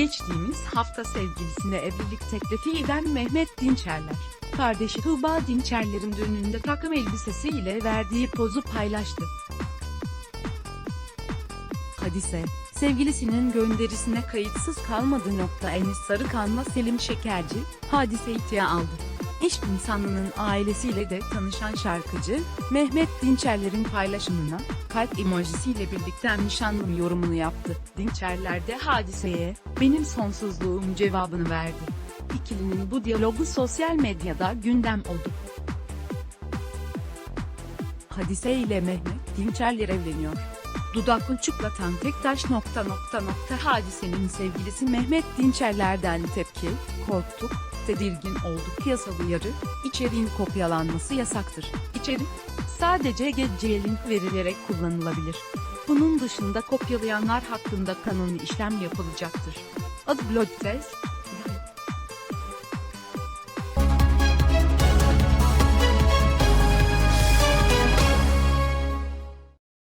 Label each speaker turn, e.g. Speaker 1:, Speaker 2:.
Speaker 1: Geçtiğimiz hafta sevgilisine evlilik teklifi eden Mehmet Dinçerler, kardeşi Tuğba Dinçerler'in düğününde takım elbisesiyle verdiği pozu paylaştı. Hadise, sevgilisinin gönderisine kayıtsız kalmadı. Nokta Enis Sarıkan'la Selim Şekerci, hadiseyi tiye aldı. İş insanının ailesiyle de tanışan şarkıcı, Mehmet Dinçerler'in paylaşımına, kalp emojisiyle birlikte nişanlım yorumunu yaptı. Dinçerler de hadiseye, benim sonsuzluğum cevabını verdi. İkilinin bu diyalogu sosyal medyada gündem oldu. Hadise ile Mehmet Dinçerler evleniyor. Dudak uçuklatan tek taş nokta nokta nokta hadisenin sevgilisi Mehmet Dinçerler'den tepki, korktuk, tedirgin olduk yasal uyarı, içeriğin kopyalanması yasaktır. İçerik, sadece geceye link verilerek kullanılabilir. Bunun dışında kopyalayanlar hakkında kanuni işlem yapılacaktır. Adı Blog Test,